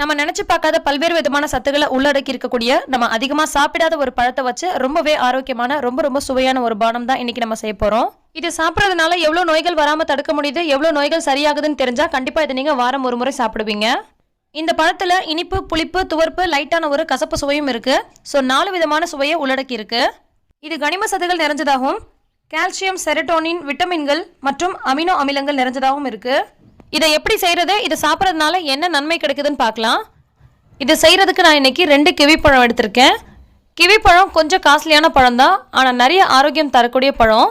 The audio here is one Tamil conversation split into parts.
நம்ம நினைச்சு பார்க்காத பல்வேறு விதமான சத்துக்களை உள்ளடக்கி இருக்கக்கூடிய நம்ம அதிகமா சாப்பிடாத ஒரு பழத்தை வச்சு ரொம்பவே ஆரோக்கியமான ரொம்ப ரொம்ப சுவையான ஒரு பானம் தான் இன்னைக்கு நம்ம செய்ய போறோம். இது சாப்பிட்றதுனால எவ்வளவு நோய்கள் வராம தடுக்க முடியுது எவ்வளவு நோய்கள் சரியாகுதுன்னு தெரிஞ்சா கண்டிப்பா இதை நீங்க வாரம் ஒரு முறை சாப்பிடுவீங்க. இந்த பழத்துல இனிப்பு புளிப்பு துவர்ப்பு லைட்டான ஒரு கசப்பு சுவையும் இருக்கு. ஸோ நாலு விதமான சுவையை உள்ளடக்கி இருக்கு. இது கனிம சத்துகள் நிறைஞ்சதாகவும் கால்சியம் செரட்டோனின் விட்டமின்கள் மற்றும் அமினோ அமிலங்கள் நிறைஞ்சதாகவும் இருக்குது இதை எப்படி செய்யறது? இதை சாப்பிட்றதுனால என்ன நன்மை கிடைக்குதுன்னு பார்க்கலாம். இது செய்கிறதுக்கு நான் இன்னைக்கு ரெண்டு கிவி பழம் எடுத்திருக்கேன். கிவி பழம் கொஞ்சம் காஸ்ட்லியான பழம் தான் ஆனால் நிறைய ஆரோக்கியம் தரக்கூடிய பழம்.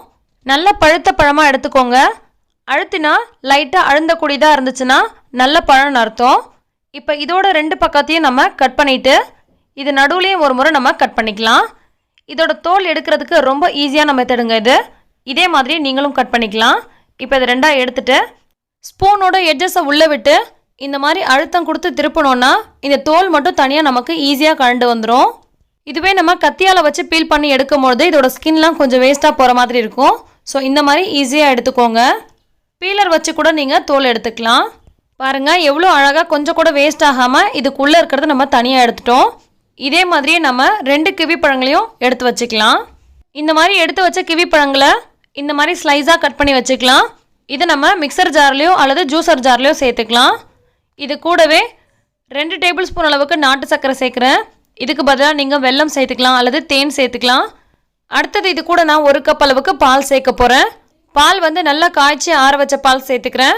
நல்ல பழுத்த பழமாக எடுத்துக்கோங்க. அழுத்தினா லைட்டாக அழுந்தக்கூடியதாக இருந்துச்சுன்னா நல்ல பழம்னு அர்த்தம். இப்போ இதோட ரெண்டு பக்கத்தையும் நம்ம கட் பண்ணிவிட்டு இது நடுவுலையும் ஒரு முறை நம்ம கட் பண்ணிக்கலாம். இதோட தோல் எடுக்கிறதுக்கு ரொம்ப ஈஸியான மெத்தடுங்க இது. இதே மாதிரி நீங்களும் கட் பண்ணிக்கலாம். இப்போ இது ரெண்டாக எடுத்துட்டு ஸ்பூனோட எட்ஜஸை உள்ளே விட்டு இந்த மாதிரி அழுத்தம் கொடுத்து திருப்பணும்னா இந்த தோல் மட்டும் தனியாக நமக்கு ஈஸியாக கழண்டு வந்துடும் இதுவே நம்ம கத்தியால் வச்சு பீல் பண்ணி எடுக்கும்பொழுது இதோட ஸ்கின்லாம் கொஞ்சம் வேஸ்ட்டாக போகிற மாதிரி இருக்கும். ஸோ இந்த மாதிரி ஈஸியாக எடுத்துக்கோங்க. பீலர் வச்சு கூட நீங்கள் தோல் எடுத்துக்கலாம். பாருங்கள் எவ்வளோ அழகாக கொஞ்சம் கூட வேஸ்ட் ஆகாமல் இதுக்குள்ளே இருக்கிறத நம்ம தனியாக எடுத்துட்டோம். இதே மாதிரியே நம்ம ரெண்டு கிவி பழங்களையும் எடுத்து வச்சுக்கலாம். இந்த மாதிரி எடுத்து வச்ச கிவி பழங்களை இந்த மாதிரி ஸ்லைஸாக கட் பண்ணி வச்சுக்கலாம். இதை நம்ம மிக்சர் ஜார்லேயோ அல்லது ஜூஸர் ஜார்லேயோ சேர்த்துக்கலாம். இது கூடவே ரெண்டு டேபிள் ஸ்பூன் அளவுக்கு நாட்டு சர்க்கரை சேர்க்குறேன். இதுக்கு பதிலாக நீங்கள் வெல்லம் சேர்த்துக்கலாம் அல்லது தேன் சேர்த்துக்கலாம். அடுத்தது இது கூட நான் ஒரு கப் அளவுக்கு பால் சேர்க்க போகிறேன் பால் வந்து நல்லா காய்ச்சி ஆற வச்ச பால் சேர்த்துக்கிறேன்.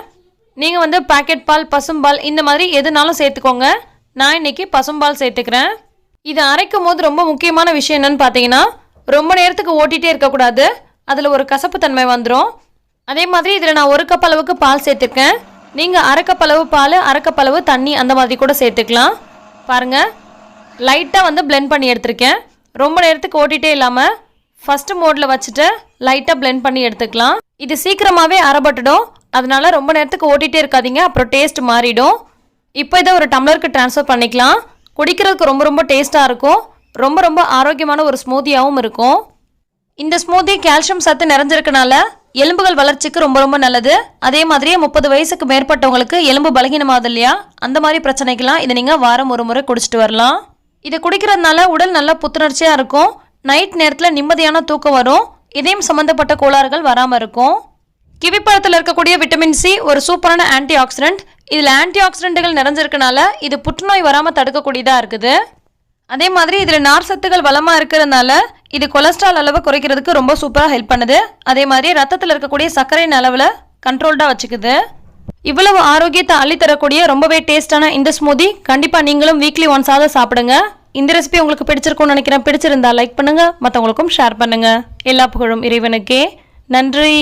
நீங்கள் வந்து பாக்கெட் பால் பசும்பால் இந்த மாதிரி எதுனாலும் சேர்த்துக்கோங்க. நான் இன்னைக்கு பசும்பால் சேர்த்துக்கிறேன். இது அரைக்கும் போது ரொம்ப முக்கியமான விஷயம் என்னென்னு பார்த்தீங்கன்னா ரொம்ப நேரத்துக்கு ஓட்டிகிட்டே இருக்கக்கூடாது. அதில் ஒரு கசப்பு தன்மை வந்துடும் அதே மாதிரி இதில் நான் ஒரு கப் அளவுக்கு பால் சேர்த்துருக்கேன். நீங்கள் அரைக்கப்பளவு அளவு பால் அரைக்கப்பளவு அளவு தண்ணி அந்த மாதிரி கூட சேர்த்துக்கலாம். பாருங்கள் லைட்டாக வந்து பிளெண்ட் பண்ணி எடுத்திருக்கேன். ரொம்ப நேரத்துக்கு ஓட்டிகிட்டே இல்லாமல் ஃபஸ்ட்டு மோடில் வச்சுட்டு லைட்டாக பிளெண்ட் பண்ணி எடுத்துக்கலாம். இது சீக்கிரமாகவே அரைப்பட்டுடும் அதனால் ரொம்ப நேரத்துக்கு ஓட்டிகிட்டே இருக்காதிங்க. அப்புறம் டேஸ்ட் மாறிடும். இப்போ இதை ஒரு டம்ளருக்கு ட்ரான்ஸ்ஃபர் பண்ணிக்கலாம். குடிக்கிறதுக்கு ரொம்ப ரொம்ப டேஸ்ட்டாக இருக்கும். ரொம்ப ரொம்ப ஆரோக்கியமான ஒரு ஸ்மூத்தியாகவும் இருக்கும். இந்த ஸ்மூத்தி கால்சியம் சத்து நிறைஞ்சிருக்கனால எலும்புகள் வளர்ச்சிக்கு ரொம்ப ரொம்ப நல்லது. அதே மாதிரியே முப்பது வயசுக்கு மேற்பட்டவங்களுக்கு எலும்பு பலகீனமாகுது இல்லையா? அந்த மாதிரி பிரச்சனைக்கெல்லாம் இதை நீங்கள் வாரம் ஒரு முறை குடிச்சிட்டு வரலாம். இதை குடிக்கிறதுனால உடல் நல்லா புத்துணர்ச்சியாக இருக்கும். நைட் நேரத்தில் நிம்மதியான தூக்கம் வரும். இதயம் சம்மந்தப்பட்ட கோளாறுகள் வராமல் இருக்கும். கிவி பழத்தில் இருக்கக்கூடிய விட்டமின் சி ஒரு சூப்பரான ஆன்டி ஆக்சிடென்ட் இதில் ஆன்டி ஆக்சிடென்ட்டுகள் நிறைஞ்சிருக்கனால இது புற்றுநோய் வராமல் தடுக்கக்கூடியதாக இருக்குது. அதே மாதிரி இதில் நார் சத்துகள் வளமாக இருக்கிறதுனால இது கொலஸ்ட்ரால் அளவை குறைக்கிறதுக்கு ரொம்ப சூப்பராக ஹெல்ப் பண்ணுது. அதே மாதிரி ரத்தத்தில் இருக்கக்கூடிய சர்க்கரையின் அளவில் கண்ட்ரோல்டாக வச்சுக்குது. இவ்வளவு ஆரோக்கியத்தை அள்ளித்தரக்கூடிய ரொம்பவே டேஸ்டான இந்த ஸ்மூதி கண்டிப்பாக நீங்களும் வீக்லி ஒன்ஸாவது சாப்பிடுங்க. இந்த ரெசிபி உங்களுக்கு பிடிச்சிருக்கும்னு நினைக்கிறேன். பிடிச்சிருந்தா லைக் பண்ணுங்க மற்றவங்களுக்கும் ஷேர் பண்ணுங்க. எல்லா புகழும் இறைவனுக்கே. நன்றி.